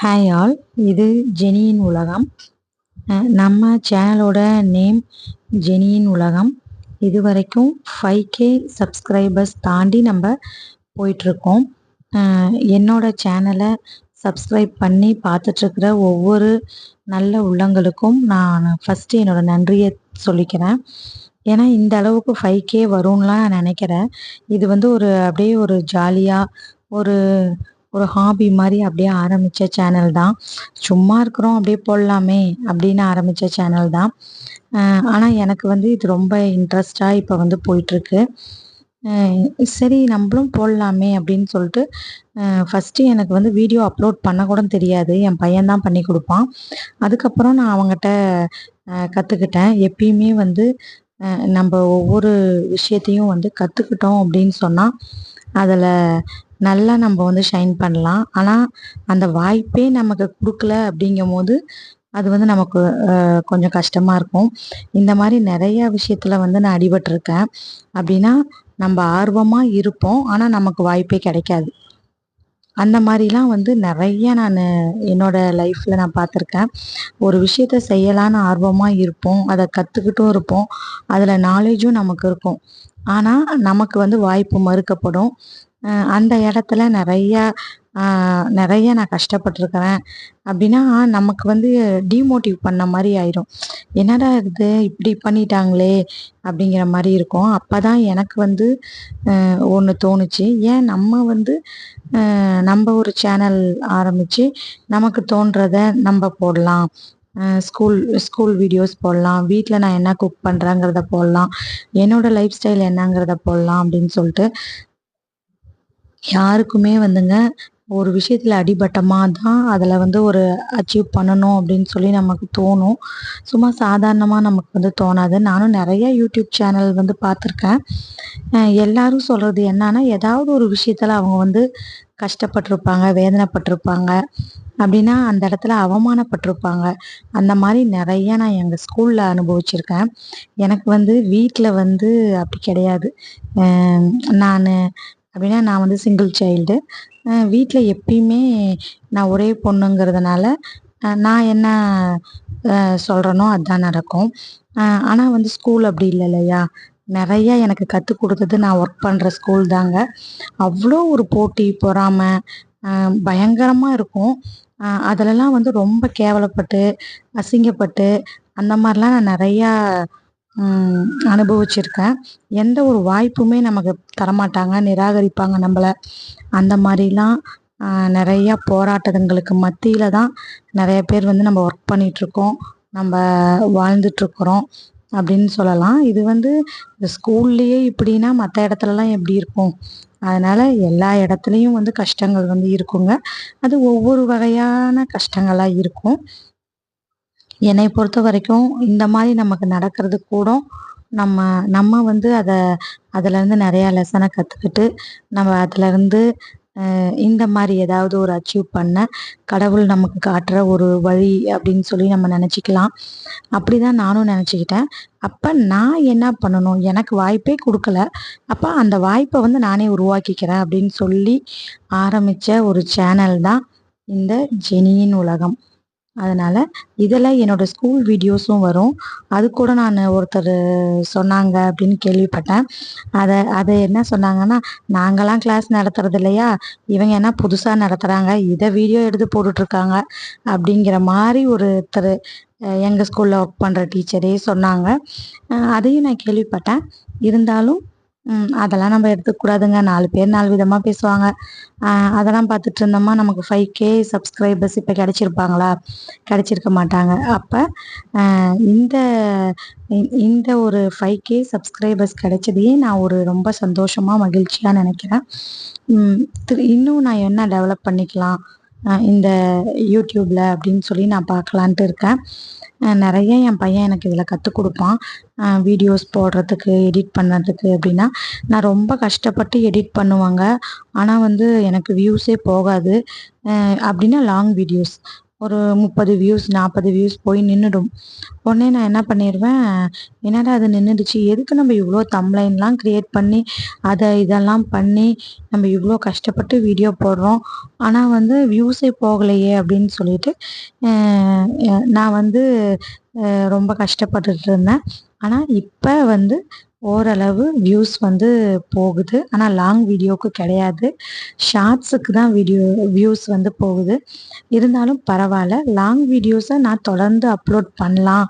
Hi all இது ஜெனியின் உலகம். நம்ம சேனலோட நேம் ஜெனியின் உலகம். இது வரைக்கும் ஃபைவ் கே சப்ஸ்கிரைபர்ஸ் தாண்டி நம்ம போயிட்டுருக்கோம். என்னோட சேனலை சப்ஸ்கிரைப் பண்ணி பார்த்துட்ருக்கிற ஒவ்வொரு நல்ல உள்ளங்களுக்கும் நான் ஃபஸ்ட்டு என்னோட நன்றியை சொல்லிக்கிறேன். ஏன்னா இந்த அளவுக்கு ஃபைவ் கே வரும்லாம் நான் நினைக்கிறேன். இது வந்து ஒரு அப்படியே ஒரு ஜாலியாக ஒரு ஒரு ஹாபி மாதிரி அப்படியே ஆரம்பித்த சேனல் தான். சும்மா இருக்கிறோம் அப்படியே போடலாமே அப்படின்னு ஆரம்பித்த சேனல் தான். ஆனால் எனக்கு வந்து இது ரொம்ப இன்ட்ரெஸ்டாக இப்போ வந்து போயிட்டுருக்கு. சரி நம்மளும் போடலாமே அப்படின்னு சொல்லிட்டு ஃபஸ்ட்டு எனக்கு வந்து வீடியோ அப்லோட் பண்ண கூட தெரியாது. என் பையன்தான் பண்ணி கொடுப்பான். அதுக்கப்புறம் நான் அவங்ககிட்ட கற்றுக்கிட்டேன் எப்பயுமே வந்து நம்ம ஒவ்வொரு விஷயத்தையும் வந்து கற்றுக்கிட்டோம் அப்படின்னு சொன்னால் அதில் நல்லா நம்ம வந்து ஷைன் பண்ணலாம். ஆனால் அந்த வாய்ப்பே நமக்கு கொடுக்கல அப்படிங்கும் போது அது வந்து நமக்கு கொஞ்சம் கஷ்டமாக இருக்கும். இந்த மாதிரி நிறைய விஷயத்தில் வந்து நான் அடிபட்டிருக்கேன். அப்படின்னா நம்ம ஆர்வமாக இருப்போம். ஆனால் நமக்கு வாய்ப்பே கிடைக்காது. அந்த மாதிரிலாம் வந்து நிறைய நான் என்னோட லைஃப்பில் நான் பார்த்துருக்கேன். ஒரு விஷயத்த செய்யலான்னு ஆர்வமாக இருப்போம். அதை கற்றுக்கிட்டும் இருப்போம். அதில் நாலேஜும் நமக்கு இருக்கும். ஆனால் நமக்கு வந்து வாய்ப்பு மறுக்கப்படும். அந்த இடத்துல நிறையா நிறைய நான் கஷ்டப்பட்டிருக்கிறேன். அப்படின்னா நமக்கு வந்து டிமோட்டிவ் பண்ண மாதிரி ஆயிரும். என்னடா இது? இப்படி பண்ணிட்டாங்களே அப்படிங்கிற மாதிரி இருக்கும். அப்போ தான் எனக்கு வந்து ஒன்று தோணுச்சு. ஏன் நம்ம வந்து நம்ம ஒரு சேனல் ஆரம்பித்து நமக்கு தோன்றதை நம்ம போடலாம். ஸ்கூல் ஸ்கூல் வீடியோஸ் போடலாம். வீட்டில் நான் என்ன குக் பண்ணுறேங்கிறத போடலாம். என்னோட லைஃப் ஸ்டைல் என்னங்கிறத போடலாம் அப்படின்னு சொல்லிட்டு யாருக்குமே வந்துங்க ஒரு விஷயத்தில் அடிபட்டமாக தான் அதில் வந்து ஒரு அச்சீவ் பண்ணணும் அப்படின்னு சொல்லி நமக்கு தோணும். சும்மா சாதாரணமாக நமக்கு வந்து தோணாது. நானும் நிறைய யூடியூப் சேனல் வந்து பார்த்துருக்கேன். எல்லாரும் சொல்கிறது என்னன்னா ஏதாவது ஒரு விஷயத்தில் அவங்க வந்து கஷ்டப்பட்டிருப்பாங்க வேதனைப்பட்டிருப்பாங்க. அப்படின்னா அந்த இடத்துல அவமானப்பட்டிருப்பாங்க. அந்த மாதிரி நிறைய நான் எங்கள் ஸ்கூலில் அனுபவிச்சிருக்கேன். எனக்கு வந்து வீட்டில் வந்து அப்படி கிடையாது. நான் அப்படின்னா நான் வந்து சிங்கிள் சைல்டு வீட்டில் எப்பயுமே நான் ஒரே பொண்ணுங்கிறதுனால நான் என்ன சொல்கிறேனோ அதுதான் நடக்கும். ஆனால் வந்து ஸ்கூல் அப்படி இல்லை இல்லையா? நிறைய எனக்கு கற்றுக் கொடுத்தது நான் ஒர்க் பண்ணுற ஸ்கூல் தாங்க. அவ்வளோ ஒரு போட்டி பொறாமை பயங்கரமாக இருக்கும். அதுலலாம் வந்து ரொம்ப கேவலப்பட்டு அசிங்கப்பட்டு அந்த மாதிரிலாம் நான் நிறையா அனுபவிச்சிருக்கேன். எந்த ஒரு வாய்ப்புமே நமக்கு தரமாட்டாங்க நிராகரிப்பாங்க நம்மளை. அந்த மாதிரிலாம் நிறையா போராட்டங்களுக்கு மத்தியில் தான் நிறைய பேர் வந்து நம்ம ஒர்க் பண்ணிகிட்ருக்கோம் நம்ம வாழ்ந்துட்டுருக்குறோம் அப்படின்னு சொல்லலாம். இது வந்து இந்த ஸ்கூல்லையே இப்படின்னா மற்ற இடத்துலலாம் எப்படி இருக்கும்? அதனால எல்லா இடத்துலையும் வந்து கஷ்டங்கள் வந்து இருக்குங்க. அது ஒவ்வொரு வகையான கஷ்டங்களாக இருக்கும். என்னை பொறுத்த வரைக்கும் இந்த மாதிரி நமக்கு நடக்கிறது கூட நம்ம நம்ம வந்து அதை அதுலேருந்து நிறையா லெசனை கற்றுக்கிட்டு நம்ம அதுலேருந்து இந்த மாதிரி ஏதாவது ஒரு அச்சீவ் பண்ண கடவுள் நமக்கு காட்டுற ஒரு வழி அப்படின்னு சொல்லி நம்ம நினச்சிக்கலாம். அப்படி தான் நானும் நினச்சிக்கிட்டேன். அப்போ நான் என்ன பண்ணணும்? எனக்கு வாய்ப்பே கொடுக்கல. அப்போ அந்த வாய்ப்பை வந்து நானே உருவாக்கிக்கிறேன் அப்படின்னு சொல்லி ஆரம்பித்த ஒரு சேனல் தான் இந்த ஜெனியின் உலகம். அதனால் இதில் என்னோடய ஸ்கூல் வீடியோஸும் வரும். அது கூட நான் ஒருத்தர் சொன்னாங்க அப்படின்னு கேள்விப்பட்டேன். அதை அதை என்ன சொன்னாங்கன்னா நாங்களாம் கிளாஸ் நடத்துறது இல்லையா? இவங்க என்ன புதுசாக நடத்துகிறாங்க இதை வீடியோ எடுத்து போட்டுட்ருக்காங்க அப்படிங்கிற மாதிரி ஒருத்தர் எங்கள் ஸ்கூலில் ஒர்க் பண்ணுற டீச்சரே சொன்னாங்க. அதையும் நான் கேள்விப்பட்டேன். இருந்தாலும் அதெல்லாம் நம்ம எடுத்துக்கூடாதுங்க நாலு பேர் நாலு விதமாக பேசுவாங்க. அதெல்லாம் பார்த்துட்டு இருந்தோமா நமக்கு ஃபைவ் கே சப்ஸ்கிரைபர்ஸ் இப்போ கிடச்சிருப்பாங்களா? கிடச்சிருக்க மாட்டாங்க. அப்போ இந்த இந்த ஒரு ஃபைவ் கே சப்ஸ்கிரைபர்ஸ் கிடைச்சதையே நான் ஒரு ரொம்ப சந்தோஷமாக மகிழ்ச்சியாக நினைக்கிறேன். திரு- இன்னும் நான் என்ன டெவலப் பண்ணிக்கலாம்? இந்த யூடியூப்பில் அப்படின்னு சொல்லி நான் பார்க்கலான்ட்டு இருக்கேன். நிறைய என் பையன் எனக்கு இதில் கற்றுக் கொடுப்பான். வீடியோஸ் போடுறதுக்கு எடிட் பண்ணுறதுக்கு அப்படின்னா நான் ரொம்ப கஷ்டப்பட்டு எடிட் பண்ணுவாங்க. ஆனால் வந்து எனக்கு வியூஸே போகாது. அப்படின்னா லாங் வீடியோஸ் ஒரு முப்பது வியூஸ் நாற்பது வியூஸ் போய் நின்றுடும் உடனே நான் என்ன பண்ணிடுவேன் என்னடா அது நின்றுடுச்சு எதுக்கு நம்ம இவ்வளோ தம்லைன்லாம் க்ரியேட் பண்ணி அதை இதெல்லாம் பண்ணி நம்ம இவ்வளோ கஷ்டப்பட்டு வீடியோ போடுறோம். ஆனால் வந்து வியூஸே போகலையே அப்படின்னு சொல்லிட்டு நான் வந்து ரொம்ப கஷ்டப்பட்டுட்டு இருந்தேன். ஆனால் இப்போ வந்து ஓரளவு வியூஸ் வந்து போகுது. ஆனால் லாங் வீடியோவுக்கு கிடையாது. ஷார்ட்ஸுக்கு தான் வீடியோ வியூஸ் வந்து போகுது. இருந்தாலும் பரவாயில்ல. லாங் வீடியோஸை நான் தொடர்ந்து அப்லோட் பண்ணலாம்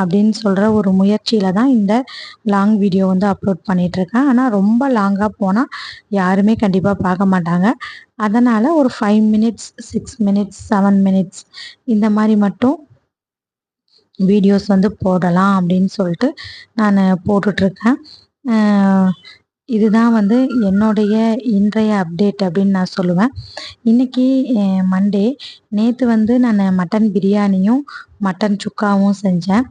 அப்படின்னு சொல்கிற ஒரு முயற்சியில் தான் இந்த லாங் வீடியோ வந்து அப்லோட் பண்ணிகிட்ருக்கேன் ஆனால் ரொம்ப லாங்காக போனால் யாருமே கண்டிப்பாக பார்க்க மாட்டாங்க. அதனால் ஒரு five minutes six minutes seven minutes இந்த மாதிரி மட்டும் வீடியோஸ் வந்து போடலாம் அப்படின்னு சொல்லிட்டு நான் போட்டுட்ருக்கேன். இதுதான் வந்து என்னுடைய இன்றைய அப்டேட் அப்படின்னு நான் சொல்லுவேன். இன்றைக்கி மண்டே நேற்று வந்து நான் மட்டன் பிரியாணியும் மட்டன் சுக்காவும் செஞ்சேன்.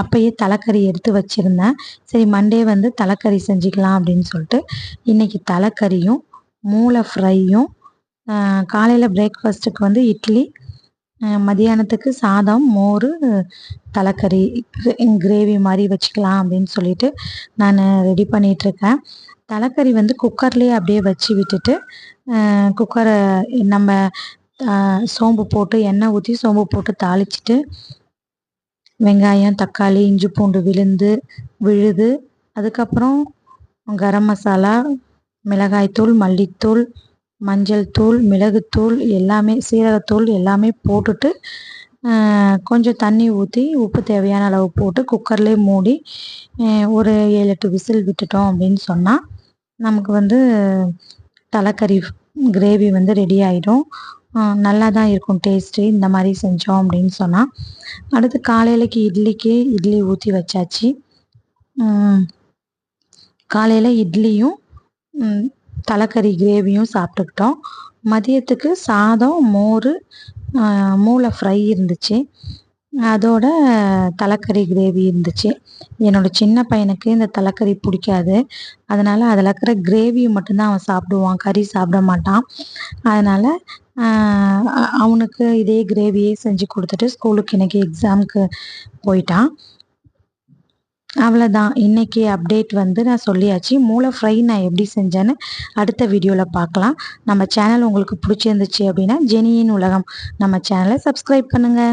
அப்போயே தலைக்கறி எடுத்து வச்சுருந்தேன். சரி மண்டே வந்து தலைக்கறி செஞ்சுக்கலாம் அப்படின்னு சொல்லிட்டு இன்றைக்கி தலைக்கறியும் மூளை ஃப்ரையும் காலையில் பிரேக்ஃபாஸ்ட்டுக்கு வந்து இட்லி மதியானத்துக்கு சாதம் மோர் தலைக்கறி கிரேவி மாதிரி வச்சுக்கலாம் அப்படின்னு சொல்லிட்டு நான் ரெடி பண்ணிகிட்ருக்கேன் தலைக்கறி வந்து குக்கர்லேயே அப்படியே வச்சு விட்டுட்டு குக்கரை நம்ம சோம்பு போட்டு எண்ணெய் ஊற்றி சோம்பு போட்டு தாளிச்சிட்டு வெங்காயம் தக்காளி இஞ்சி பூண்டு விழுந்து விழுது அதுக்கப்புறம் கரம் மசாலா மிளகாய்த்தூள் மல்லித்தூள் மஞ்சள் தூள் மிளகுத்தூள் எல்லாமே சீரகத்தூள் எல்லாமே போட்டுட்டு கொஞ்சம் தண்ணி ஊற்றி உப்பு தேவையான அளவு போட்டு குக்கர்லேயே மூடி ஒரு ஏழு எட்டு விசில் விட்டுட்டோம் அப்படின்னு சொன்னால் நமக்கு வந்து தலைக்கறி கிரேவி வந்து ரெடி ஆகிடும் நல்லா தான் இருக்கும் டேஸ்ட்டு இந்த மாதிரி செஞ்சோம் அப்படின்னு சொன்னால் அடுத்து காலையிலக்கு இட்லிக்கு இட்லி ஊற்றி வச்சாச்சு. காலையில் இட்லியும் தலைக்கறி கிரேவியும் சாப்பிட்டுக்கிட்டோம். மதியத்துக்கு சாதம் மோர் மூளை ஃப்ரை இருந்துச்சு. அதோட தலைக்கறி கிரேவி இருந்துச்சு. என்னோடய சின்ன பையனுக்கு இந்த தலைக்கறி பிடிக்காது. அதனால் அதில் இருக்கிற கிரேவியை மட்டும்தான் அவன் சாப்பிடுவான். கறி சாப்பிட மாட்டான். அதனால் அவனுக்கு இதே கிரேவியே செஞ்சு கொடுத்துட்டு ஸ்கூலுக்கு இன்றைக்கி எக்ஸாமுக்கு போயிட்டான். அவ்வளோதான் இன்றைக்கி அப்டேட் வந்து நான் சொல்லியாச்சு. மூளை ஃப்ரை நான் எப்படி செஞ்சேன்னு அடுத்த வீடியோவில் பார்க்கலாம். நம்ம சேனல் உங்களுக்கு பிடிச்சிருந்துச்சு அப்படின்னா ஜெனியின் உலகம் நம்ம சேனலை சப்ஸ்கிரைப் பண்ணுங்கள்